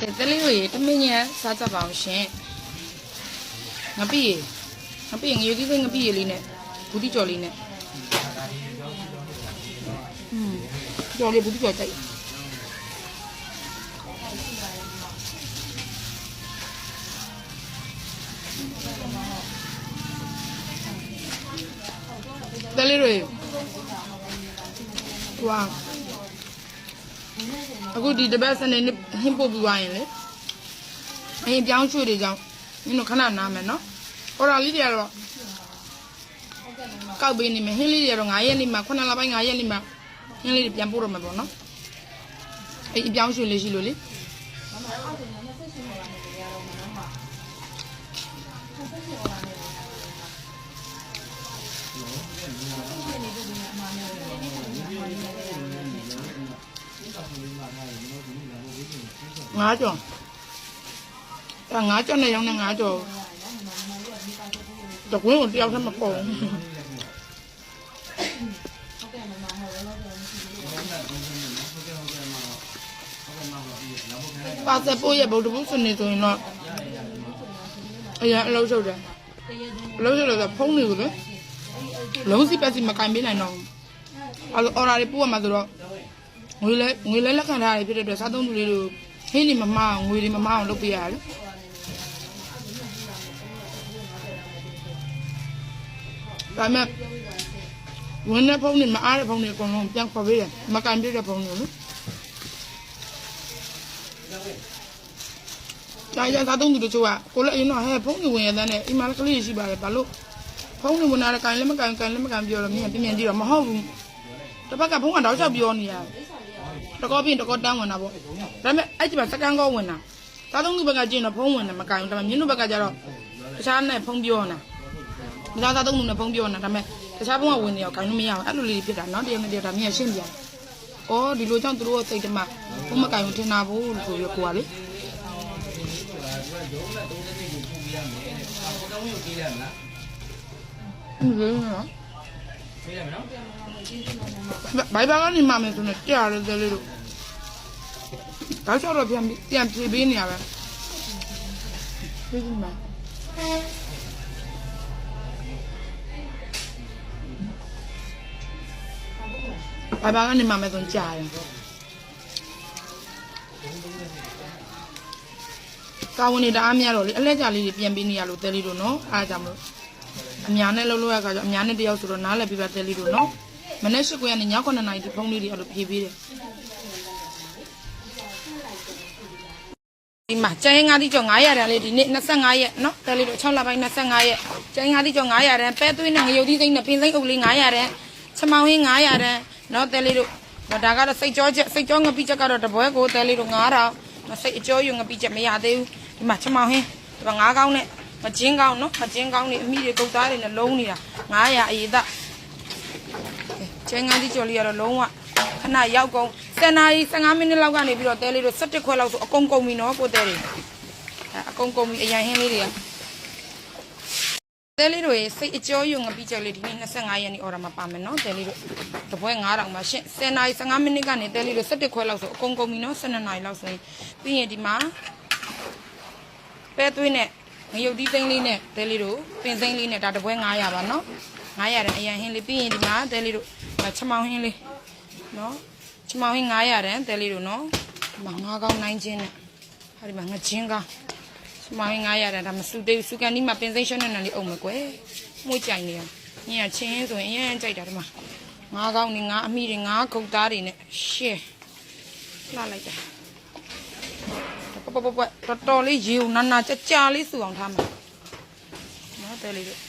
ကဲတလေးတို့ရေတမင်းညစားကြပါအောင်ရှင်ငပိရေငပိရေငရုတ်သီးစိမ့်ငပိရေလေးနဲ့ဘူးတိကျော်လေးနဲ့อืมကျော်လေးဘူးတိကျော်ကြိုက်တလေးတို့ရေဝါ အခုဒီတပတ်စနေနေ့ဟင်းပို့ပြီးသွားရင်လေအရင်ပြောင်းရွှေ့တွေကြောင့်မင်းတို့ခဏနားမယ်နော်ဟော်ရာလေးတွေကတော့ကောက်ပေးနေမယ်ဟင်းလေးတွေကတော့9ရက်နေ့မှ9လပိုင်း9ရက်နေ့မှဟင်းလေးတွေပြန်ပို့တော့မှာပေါ့နော်အဲ့အပြောင်းရွှေ့လေးရှိလို့လေ ငါးကြော်အဲငါးကြော်နဲ့ရောင်းတဲ့ငါးကြော်တကွင်းကိုတယောက်တည်းမပေါ်ဘူးပါစပို့ရဲ့ဗုဒ္ဓဘုစနေဆိုရင်တော့အရင်အလုပ်ရှုပ်တယ်အလုပ်ရှုပ်လို့ဆိုဖုန်းတွေကိုလေလုံးစီပတ်စီမကင်ပေးနိုင်တော့ဘူးအဲ့လိုအော်ဒါတွေပို့ရမှာဆိုတော့ငွေလဲငွေလဲလက်ခံထားရဖြစ်တဲ့အတွက်စားသုံးသူလေးတို့ ဟင်းနေမမအောင်ငွေတွေမမအောင်လုပ်ပေးရတယ်ဒါမဲ့ဝင်တဲ့ဖုန်းတွေမအားတဲ့ဖုန်းတွေအကုန်လုံးပြန်ခေါ်ပေးတယ်မကင်ပေးတဲ့ဖုန်းတွေလို့ကြာကြာသားသုံးသူတို့ကကိုလည်းအရင်တော့ဟဲ့ဖုန်းတွေဝင်ရတဲ့နဲ့အိမ်မှာကလေးရှိပါတယ်ဘာလို့ဖုန်းတွေဝင်လာတဲ့ကင်လည်းမကင်ကင်လည်းမကင်ပြောတော့မြင်ပြင်းပြင်းကြည့်တော့မဟုတ်ဘူးတစ်ဖက်ကဖုန်းကတောက်လျှောက်ပြောနေရတယ်တကောပြင်တကောတန်းဝင်တာပေါ့ ဒါပေမဲ့အဲ့ဒီမှာစကန်ကောဝင်တာသားသုံးသူဘက်ကကျင်တော့ဖုန်းဝင်တယ်မကင်ဘူးဒါပေမဲ့မြင်းတို့ဘက်ကကျတော့တခြားနဲ့ဖုန်းပြောနေတာမသားသားသုံးသူနဲ့ဖုန်းပြောနေတာဒါပေမဲ့တခြားဖုန်းကဝင်နေရောကင်လို့မရဘူးအဲ့လိုလေးဖြစ်တာနော်တယောက်နဲ့တယောက်ဒါမြင်ရှင်းပြတယ်အော်ဒီလိုကြောင့်သူတို့စိတ်တမဖုန်းမကင်ဘူးထင်တာဘူးလို့ဆိုပြီးကိုကလေอืมနော်ဘိုင်ဘာကနေမှမယ်ဆိုတော့ကြားရတယ်လေလို့ ဒါချောတော့ပြန်ပြန်ပြေးပေးနေရပဲပြေးကြည့်မှာဘိုင်ဘာကနေမှမယ်ဆိုကြားရတယ်ကာဝန်နေတာအများတော့လေအလဲကြလေးတွေပြန်ပေးနေရလို့တဲလေးတို့နော်အားကြောင့်မလို့အများနဲ့လှုပ်လို့ရခါကျအများနဲ့တယောက်ဆိုတော့နားလည်ပြပါတဲလေးတို့နော်မနေ့၈ခွေကနေည9နာရီဒီဖုန်းလေးတွေအဲ့လိုဖြေးပေးတယ် ဒီမှာကျင်းငါးတိကျော်900ရန်လေးဒီနေ့25ရက်နော်တဲလေးတို့6လပိုင်း25ရက်ကျင်းငါးတိကျော်900ရန်ပဲသွေးနဲ့ငရုတ်သီးစိမ့်နဲ့ပင်စိမ့်အုပ်လေး900ရန်ချမောင်ဟင်း900ရန်နော်တဲလေးတို့ဒါကတော့စိတ်ကြောချက်စိတ်ကြောငပိချက်ကတော့တပွဲကိုတဲလေးတို့9000မစိတ်အကျော်ယူငပိချက်မရသေးဘူးဒီမှာချမောင်ဟင်းဒီမှာ9ကောင်းနဲ့မကျင်းကောင်းနော်မကျင်းကောင်းနေအမိတွေကုတ်သားတွေနဲ့လုံးနေတာ900အရေးသားကျင်းငန်းဒီကျော်လေးကတော့လုံးဝခဏရောက်ကုန် 10နာရီ15မိနစ်လောက်ကနေပြီးတော့တဲလေးတို့17ခွဲလောက်ဆိုအကုန်ကုန်ပြီနော်ကိုတဲတွေအဲအကုန်ကုန်ပြီအရင်ဟင်းလေးတွေကတဲလေးတို့ရေစိတ်အကျော်ယူငပိချက်လေးဒီနေ့25ရက်နေ့အော်ဒါမှာပါမယ်နော်တဲလေးတို့တပွဲ9000ပါရှင့်10နာရီ15မိနစ်ကနေတဲလေးတို့17ခွဲလောက်ဆိုအကုန်ကုန်ပြီနော်12နာရီလောက်ဆိုရင်ပြီးရင်ဒီမှာပဲသွေးနဲ့ငရုတ်သီးသိန်းလေးနဲ့တဲလေးတို့ပင်သိန်းလေးနဲ့ဒါတပွဲ900ပါနော်900တန်အရန်ဟင်းလေးပြီးရင်ဒီမှာတဲလေးတို့ချမောင်ဟင်းလေးနော် ချမောင်ဟင်း900တန်တဲလေးတို့နော်ဒီမှာငါးကောင်းနိုင်ချင်းနဲ့ဟာဒီမှာငချင်းကောင်းချမောင်ဟင်း900တန်ဒါမစုသေးဘူးစုကန်ဒီမှာပင်သိန်းရှင်းနဲ့လေးအုံမယ်ကွယ်မှုကြိုင်နေရညင်ချင်းဆိုရင်အရင်ကြိုက်တာဒီမှာငါးကောင်းနေငါးအမိတွေငါးခုတ်သားတွေနဲ့ရှဲလှလိုက်တာပပပပတော်တော်လေးရေဦးနာနာကြကြလေးစုအောင်ထားမှာနော်တဲလေးတို့